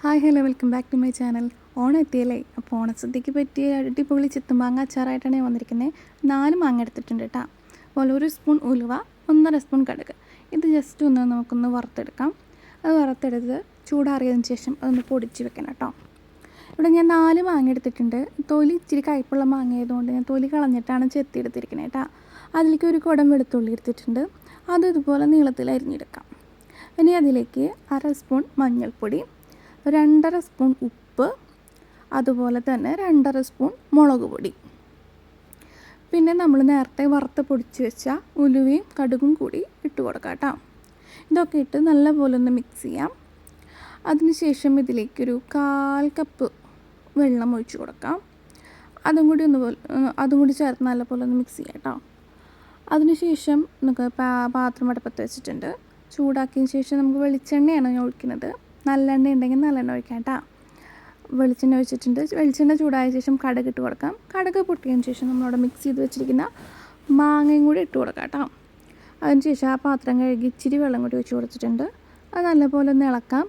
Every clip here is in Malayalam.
Hi hello welcome back to my channel. Onam എത്തിയല്ലേ അപ്പോൾ ഓണസദ്യക്ക് പറ്റിയ അടിപൊളി ചിത്തുമാങ്ങ അച്ചാറായിട്ടാണ് ഞാൻ വന്നിരിക്കുന്നത് നാല് മാങ്ങ എടുത്തിട്ടുണ്ട് കേട്ടോ. അതുപോലെ ഒരു സ്പൂൺ ഉലുവ ഒന്നര സ്പൂൺ കടുക്. ഇത് ജസ്റ്റ് ഒന്ന് നമുക്കൊന്ന് വറുത്തെടുക്കാം. അത് വറുത്തെടുത്ത് ചൂടാറിയതിന് ശേഷം അതൊന്ന് പൊടിച്ച് വെക്കണം കേട്ടോ. ഇവിടെ ഞാൻ നാല് മാങ്ങ എടുത്തിട്ടുണ്ട്. തൊലി ഇച്ചിരി കയ്പുള്ള മാങ്ങ ആയതുകൊണ്ട് ഞാൻ തൊലി കളഞ്ഞിട്ടാണ് ചെത്തി എടുത്തിരിക്കുന്നത് കേട്ടോ. അതിലേക്ക് ഒരു കുടം വെളുത്തുള്ളി എടുത്തിട്ടുണ്ട്. അത് ഇതുപോലെ നീളത്തിൽ അരിഞ്ഞെടുക്കാം. ഇനി അതിലേക്ക് അര സ്പൂൺ മഞ്ഞൾപ്പൊടി രണ്ടര സ്പൂൺ ഉപ്പ് അതുപോലെ തന്നെ രണ്ടര സ്പൂൺ മുളക് പൊടി. പിന്നെ നമ്മൾ നേരത്തെ വറുത്ത് പൊടിച്ച് വെച്ച ഉലുവയും കടുകും കൂടി ഇട്ട് കൊടുക്കാം കേട്ടോ. ഇതൊക്കെ ഇട്ട് നല്ലപോലെ ഒന്ന് മിക്സ് ചെയ്യാം. അതിനുശേഷം ഇതിലേക്കൊരു കാൽ കപ്പ് വെള്ളം ഒഴിച്ച് കൊടുക്കാം. അതും കൂടി ഒന്ന് പോലെ അതും കൂടി ചേർത്ത് നല്ലപോലെ ഒന്ന് മിക്സ് ചെയ്യാം കേട്ടോ. അതിനുശേഷം നമുക്ക് പാത്രം അടുപ്പത്ത് വെച്ചിട്ടുണ്ട്. ചൂടാക്കിയതിന് ശേഷം നമുക്ക് വെളിച്ചെണ്ണയാണ് ഞാൻ ഒഴിക്കുന്നത്. നല്ലെണ്ണ ഉണ്ടെങ്കിൽ നല്ലെണ്ണ ഒഴിക്കാം കേട്ടോ. വെളിച്ചെണ്ണ ഒഴിച്ചിട്ടുണ്ട്. വെളിച്ചെണ്ണ ചൂടായ ശേഷം കടുക് ഇട്ട് കൊടുക്കാം. കടുക് പൊട്ടിയതിന് ശേഷം നമ്മളവിടെ മിക്സ് ചെയ്ത് വെച്ചിരിക്കുന്ന മാങ്ങയും കൂടി ഇട്ട് കൊടുക്കാം കേട്ടോ. അതിനുശേഷം ആ പാത്രം കഴുകി ഇച്ചിരി വെള്ളം കൂടി ഒഴിച്ച് കൊടുത്തിട്ടുണ്ട്. അത് നല്ലപോലെ ഒന്ന് ഇളക്കാം.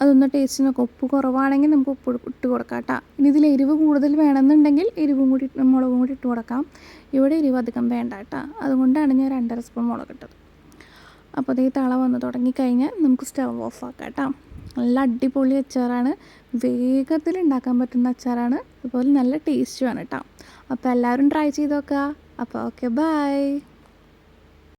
അതൊന്ന് ടേസ്റ്റ് നോക്കാം. ഉപ്പ് കുറവാണെങ്കിൽ നമുക്ക് ഉപ്പ് ഇട്ട് കൊടുക്കാം കേട്ടോ. ഇനി ഇതിൽ എരിവ് കൂടുതൽ വേണമെന്നുണ്ടെങ്കിൽ എരിവും കൂടി മുളകും കൂടി ഇട്ട് കൊടുക്കാം. ഇവിടെ എരിവ് അധികം വേണ്ട കേട്ടോ. അതുകൊണ്ടാണ് ഞാൻ രണ്ടര സ്പൂൺ മുളക് ഇട്ടത്. അപ്പോൾ അതേ തള വന്ന് തുടങ്ങിക്കഴിഞ്ഞാൽ നമുക്ക് സ്റ്റവ് ഓഫ് ആക്കാം കേട്ടോ. നല്ല അടിപൊളി അച്ചാറാണ്. വേഗത്തിൽ ഉണ്ടാക്കാൻ പറ്റുന്ന അച്ചാറാണ്. അതുപോലെ നല്ല ടേസ്റ്റുമാണ് കേട്ടോ. അപ്പോൾ എല്ലാവരും ട്രൈ ചെയ്ത് നോക്കുക. അപ്പോൾ ഓക്കെ ബൈ.